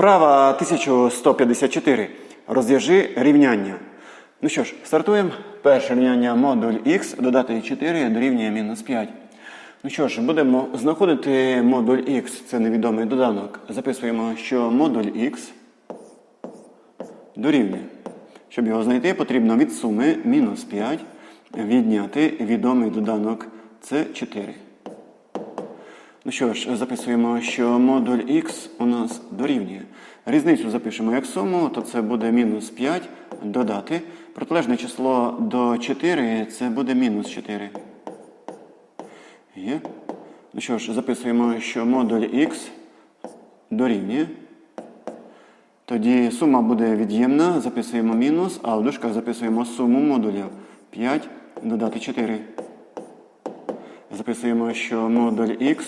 Вправа 1154. Розв'яжи рівняння. Ну що ж, стартуємо. Перше рівняння модуль х додати 4 дорівнює мінус 5. Ну що ж, будемо знаходити модуль х, це невідомий доданок. Записуємо, що модуль х дорівнює. Щоб його знайти, потрібно від суми мінус 5 відняти відомий доданок це 4. Ну що ж, записуємо, що модуль х у нас дорівнює. Різницю запишемо як суму, то це буде мінус 5 додати. Протилежне число до 4 це буде мінус 4. Є. Ну що ж, записуємо, що модуль х дорівнює. Тоді сума буде від'ємна, записуємо мінус, а в дужках записуємо суму модулів 5 додати 4. Записуємо, що модуль х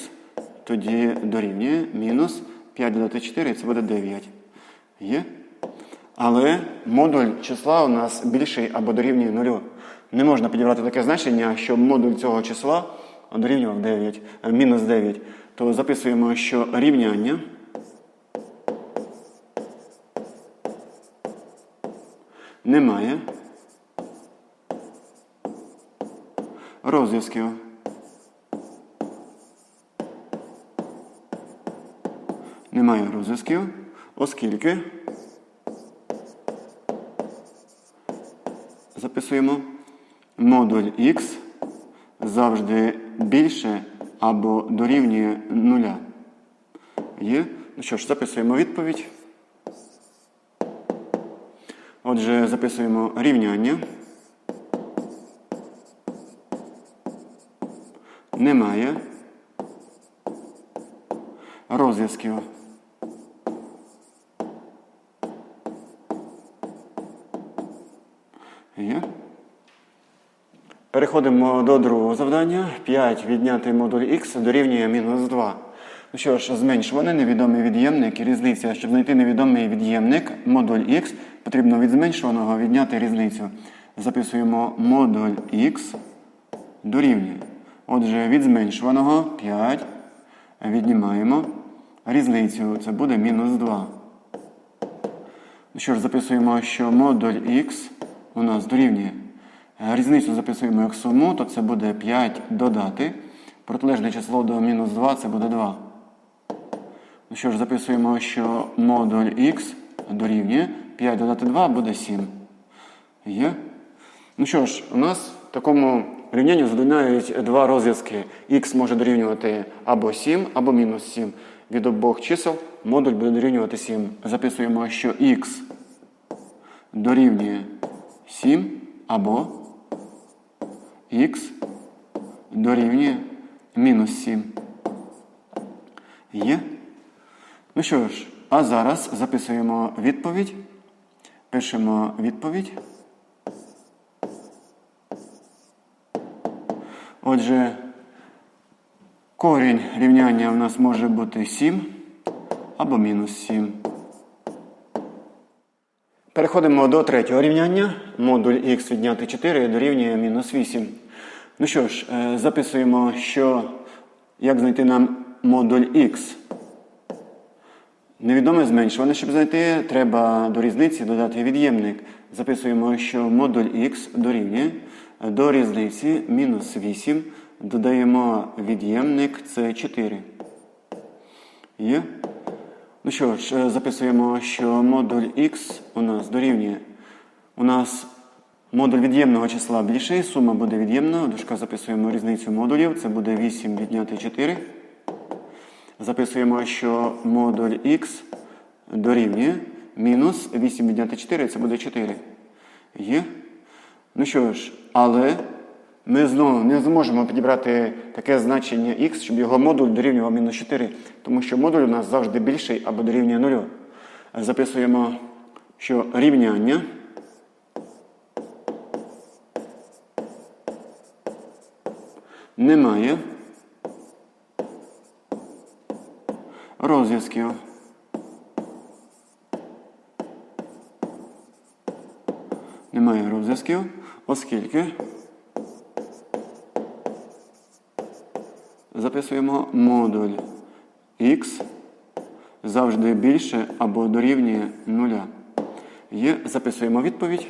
тоді дорівнює мінус 5 додати 4, це буде 9. Є? Але модуль числа у нас більший або дорівнює 0. Не можна підібрати таке значення, щоб модуль цього числа дорівнював 9, е, мінус 9. То записуємо, що рівняння немає розв'язків. Немає розв'язків, оскільки записуємо модуль х завжди більше або дорівнює нуля. Є? Ну що ж, записуємо відповідь. Отже, записуємо рівняння. Немає розв'язків. Є. Переходимо до другого завдання. 5 відняти модуль х дорівнює мінус 2. Ну що ж, зменшуваний невідомий від'ємник і різниця. Щоб знайти невідомий від'ємник, модуль х, потрібно від зменшуваного відняти різницю. Записуємо модуль х дорівнює. Отже, від зменшуваного 5 віднімаємо різницю. Це буде мінус 2. Ну що ж, записуємо, що модуль х у нас дорівнює. Різницю записуємо як суму, то це буде 5 додати. Протилежне число до мінус 2 це буде 2. Ну що ж, записуємо, що модуль х дорівнює 5 додати 2 буде 7. Є? Ну що ж, у нас в такому рівнянні задовольняють два розв'язки. х може дорівнювати або 7, або мінус 7. Від обох чисел модуль буде дорівнювати 7. Записуємо, що х дорівнює 7 або х дорівнює мінус 7. Є? Ну що ж, а зараз записуємо відповідь. Пишемо відповідь. Отже, корінь рівняння у нас може бути 7 або мінус 7. Переходимо до третього рівняння. Модуль х відняти 4 дорівнює мінус 8. Ну що ж, е, записуємо, що як знайти нам модуль х. Невідоме зменшуване, щоб знайти, треба до різниці додати від'ємник. Записуємо, що модуль х дорівнює до різниці мінус 8. Додаємо від'ємник це 4. Є? Ну що ж, е, записуємо, що модуль х у нас дорівнює. У нас модуль від'ємного числа більший, сума буде від'ємна. В дужках записуємо різницю модулів, це буде 8 відняти 4. Записуємо, що модуль х дорівнює мінус 8 відняти 4, це буде 4. Є? Ну що ж, але ми знову не зможемо підібрати таке значення х, щоб його модуль дорівнював мінус 4, тому що модуль у нас завжди більший або дорівнює 0. Записуємо, що рівняння немає розв'язків. Немає розв'язків, оскільки записуємо модуль х завжди більше або дорівнює нуля. Є, записуємо відповідь.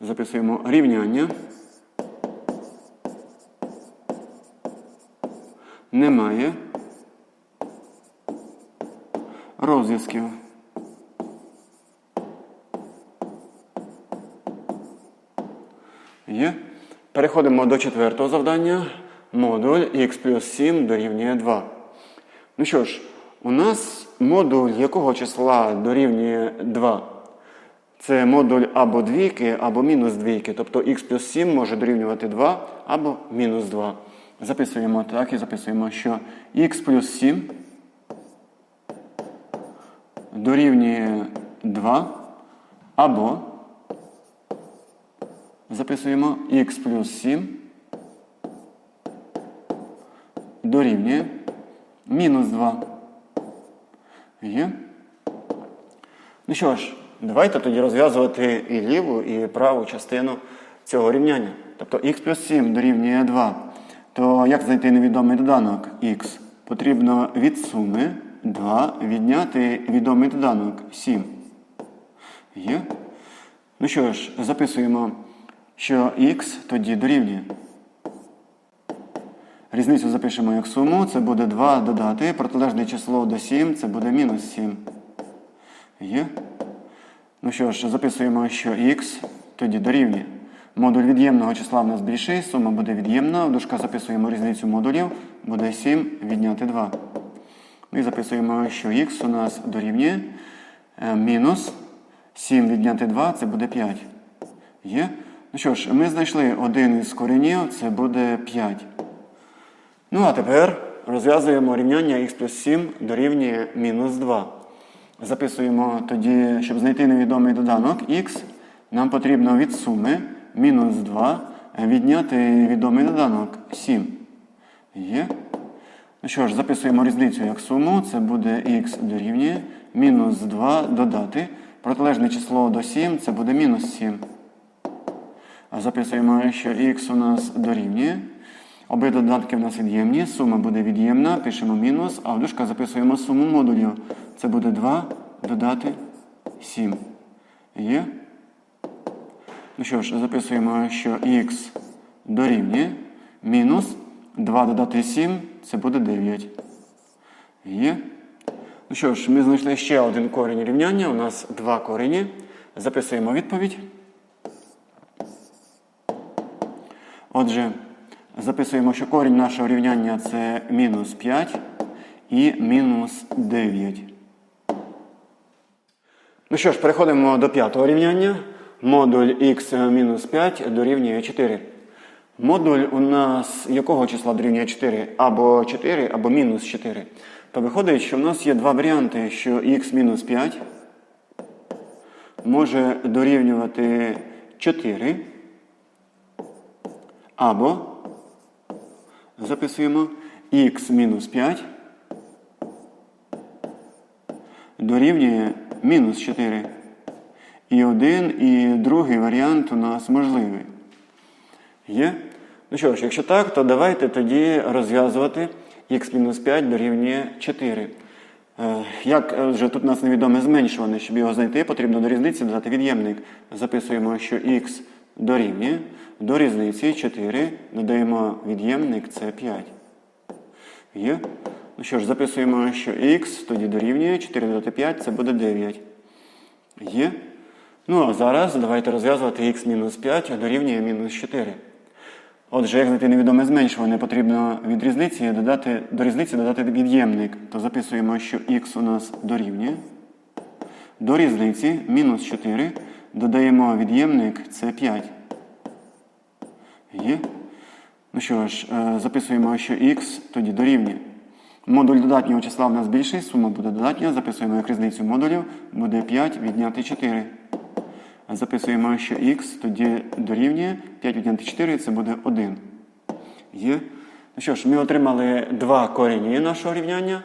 Записуємо рівняння. Немає розв'язків. Є. Переходимо до четвертого завдання. Модуль х плюс 7 дорівнює 2. Ну що ж, у нас модуль якого числа дорівнює 2? Це модуль або двійки, або мінус двійки. Тобто х плюс 7 може дорівнювати 2 або мінус 2. Записуємо так і записуємо, що х плюс 7 дорівнює 2 або записуємо х плюс 7 дорівнює мінус 2. Є? Ну що ж, давайте тоді розв'язувати і ліву, і праву частину цього рівняння. Тобто х плюс 7 дорівнює 2. То як знайти невідомий доданок х? Потрібно від суми 2 відняти відомий доданок 7. Є? Ну що ж, записуємо, що х тоді дорівнює. Різницю запишемо як суму, це буде 2 додати, протилежне число до 7, це буде мінус 7. Є? Ну що ж, записуємо, що х тоді дорівнює. Модуль від'ємного числа в нас більший, сума буде від'ємна. В дужках записуємо різницю модулів, буде 7 відняти 2. Ми записуємо, що х у нас дорівнює е, мінус 7 відняти 2, це буде 5. Є? Ну що ж, ми знайшли один із коренів, це буде 5. Ну, а тепер розв'язуємо рівняння х плюс 7 дорівнює мінус 2. Записуємо тоді, щоб знайти невідомий доданок х, нам потрібно від суми мінус 2 відняти відомий доданок 7. Є. Ну що ж, записуємо різницю як суму, це буде х дорівнює мінус 2 додати. Протилежне число до 7 це буде мінус 7. А записуємо, що х у нас дорівнює. Обидва додатки в нас від'ємні, сума буде від'ємна, пишемо мінус, а в дужках записуємо суму модулів. Це буде 2 додати 7. Є? Ну що ж, записуємо, що х дорівнює мінус 2 додати 7, це буде 9. Є? Ну що ж, ми знайшли ще один корінь рівняння. У нас два корені. Записуємо відповідь. Отже, записуємо, що корінь нашого рівняння це мінус 5 і мінус 9. Ну що ж, переходимо до п'ятого рівняння. Модуль х мінус 5 дорівнює 4. Модуль у нас якого числа дорівнює 4? Або 4, або мінус 4. То виходить, що в нас є два варіанти, що х мінус 5 може дорівнювати 4. Або записуємо х мінус 5 дорівнює мінус 4. І один, і другий варіант у нас можливий. Є? Ну що ж, якщо так, то давайте тоді розв'язувати х-5 дорівнює 4. Е, Як вже тут у нас невідоме зменшуване, щоб його знайти, потрібно до різниці додати від'ємник. Записуємо, що х дорівнює. До різниці 4 додаємо від'ємник це 5. Є? Ну що ж, записуємо, що х тоді дорівнює 4 додати 5, це буде 9. Є? Ну а зараз давайте розв'язувати х-5 дорівнює мінус 4. Отже, як знайти невідоме зменшування, потрібно від різниці додати, до різниці додати від'ємник. То записуємо, що х у нас дорівнює. До різниці мінус 4 додаємо від'ємник це 5. Є? Ну що ж, е, записуємо, що х тоді дорівнює. Модуль додатнього числа в нас більший, сума буде додатня. Записуємо як різницю модулів, буде 5 відняти 4. Записуємо, що х тоді дорівнює 5 відняти 4, це буде 1. Є. Ну що ж, ми отримали два корені нашого рівняння.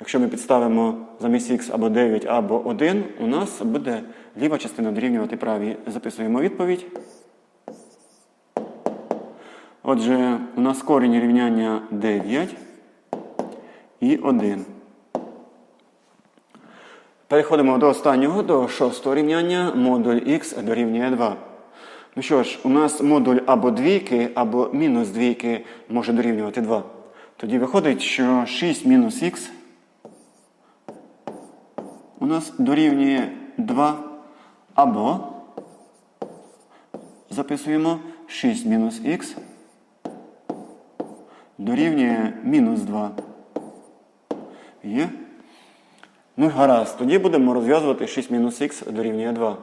Якщо ми підставимо замість х або 9, або 1, у нас буде ліва частина дорівнювати правій. Записуємо відповідь. Отже, у нас корінь рівняння 9. і 1. Переходимо до останнього, до шостого рівняння. Модуль х дорівнює 2. Ну що ж, у нас модуль або двійки, або мінус двійки може дорівнювати 2. Тоді виходить, що 6 мінус х у нас дорівнює 2. Або записуємо 6 мінус х дорівнює мінус 2. Є? Ну, гаразд. Тоді будемо розв'язувати 6 мінус х дорівнює 2.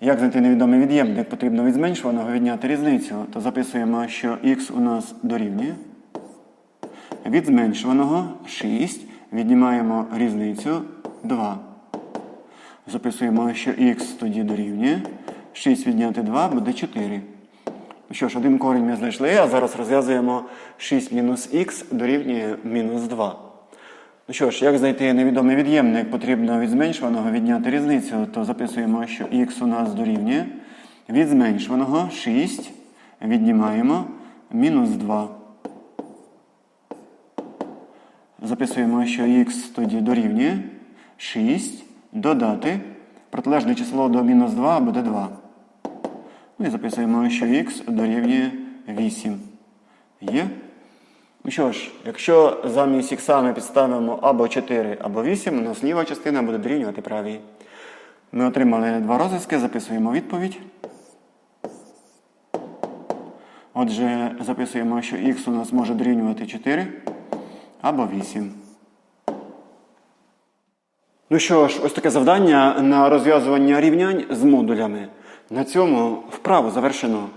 Як знайти невідомий від'ємник? Потрібно від зменшуваного відняти різницю. То записуємо, що х у нас дорівнює. Від зменшуваного 6 віднімаємо різницю 2. Записуємо, що х тоді дорівнює. 6 відняти 2 буде 4. Ну що ж, один корінь ми знайшли, а зараз розв'язуємо 6 мінус х дорівнює мінус 2. Ну що ж, як знайти невідомий від'ємник, потрібно від зменшуваного відняти різницю, то записуємо, що х у нас дорівнює. Від зменшуваного 6 віднімаємо мінус 2. Записуємо, що х тоді дорівнює 6 додати протилежне число до мінус 2 буде 2. Ну і записуємо, що х дорівнює 8. Є? Ну що ж, якщо замість х ми підставимо або 4, або 8, у нас ліва частина буде дорівнювати правій. Ми отримали два розв'язки, записуємо відповідь. Отже, записуємо, що х у нас може дорівнювати 4 або 8. Ну що ж, ось таке завдання на розв'язування рівнянь з модулями. На цьому вправу завершено.